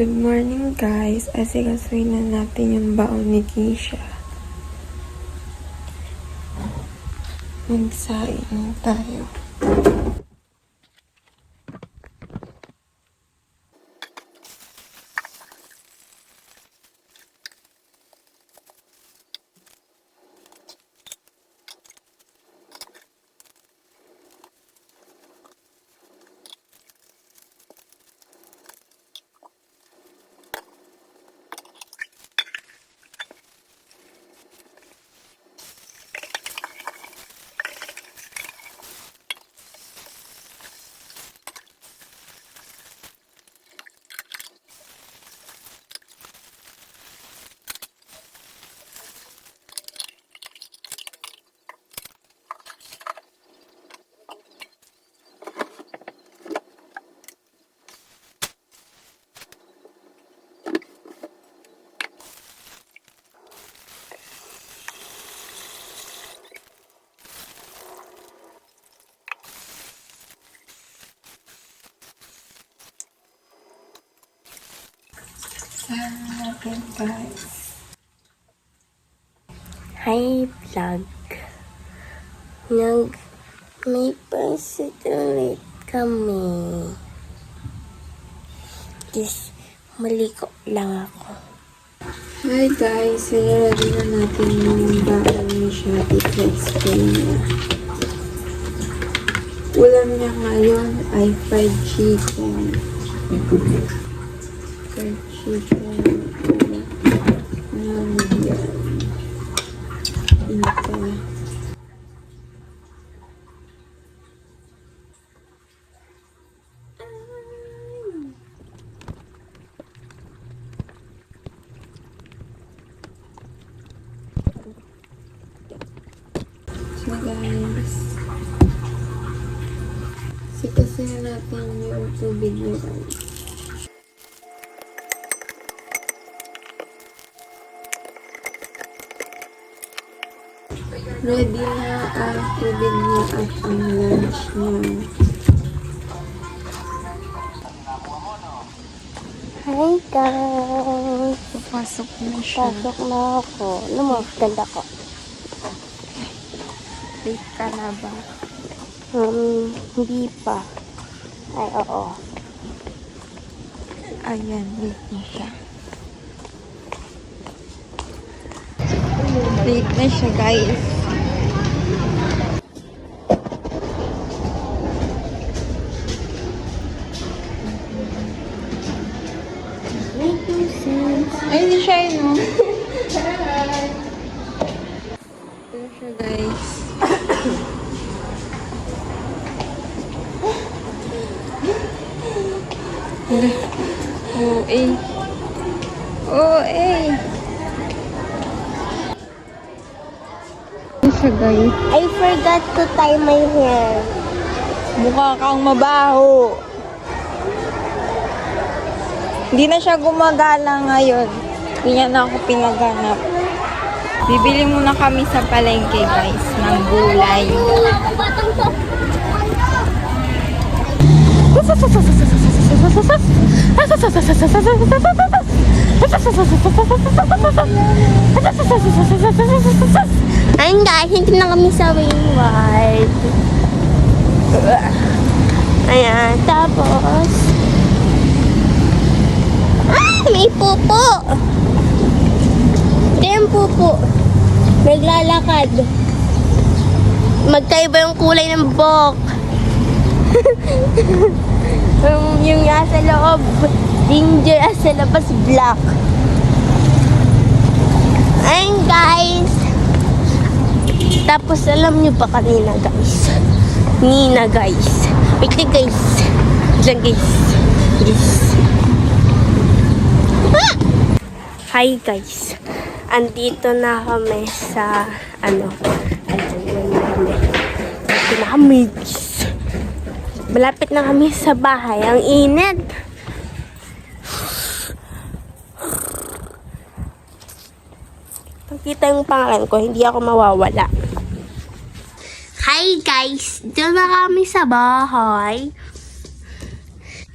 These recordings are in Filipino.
Good morning guys. Asikasuhin na natin yung baon ni Keisha. Magsaing tayo. Hi, vlog. Nag, may pansit kami. Yes, maliko lang ako. Hi guys, sinarari na natin yung baon ni Shadi explain niya. Ulam niya ngayon ay fried chicken. Ano yan? Ito. So guys, sikasin natin yung tubig niya guys. Ready na ang tubig niya at ang lunch niya. Hi, guys. Papasok na siya. Pasok na ako. Lumaganda ko. Late ka na ba? Um, hindi pa. Ay, oo. Ayan, late na siya. Late na siya guys. Ay, hindi siya yun, no? Ito siya, guys. Oo, eh. Oo, eh. Siya, guys. I forgot to tie my hair. Mukha kang mabaho. Hindi na siya gumagala ngayon. Hindi niya na ako pinaganap. Bibili muna kami sa palengke, guys, ng gulay. Ayun guys, hindi na kami sa Wayward. Ayan, tapos... Ah, may pupo! Ito yung pupo. Naglalakad. Magkaiba yung kulay ng buhok. yung, yung nasa loob, ginger, sa labas, black. Ayun guys. Tapos alam nyo ba kanina guys? Nina guys. Wait lang guys. Diyan guys. Guys. Ah! Hi guys. Andito na kami sa ano. Andito na kami. Na. Malapit na kami sa bahay. Ang init. makikita yung pangalan ko, hindi ako mawawala. Hi guys! Diyan na kami sa bahay.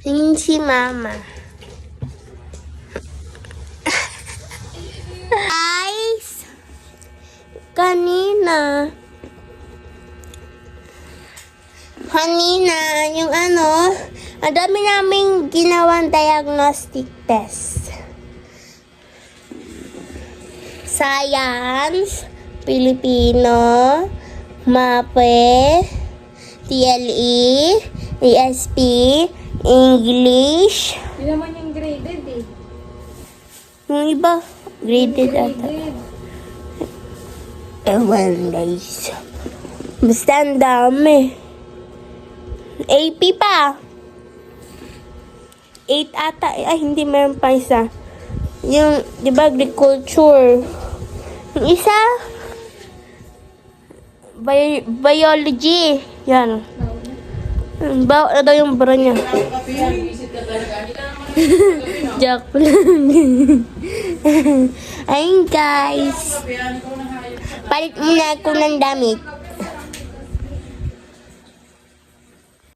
Yun si mama. guys! Kanina. Kanina, yung ano, ang dami naming ginawang diagnostic test. Science, Filipino, MAPE, TLE, ESP, English, Yun naman yung graded eh. yung iba, graded ata. Ewan guys. Basta ang dami. AP pa. 8 ata. Ay, hindi. Meron pa isa. Yung, di ba, agriculture. Isa, Bi- biology. Yan. Bawa na daw yung bra niya. Joke lang. Ayun guys. Palit muna ako ng damit.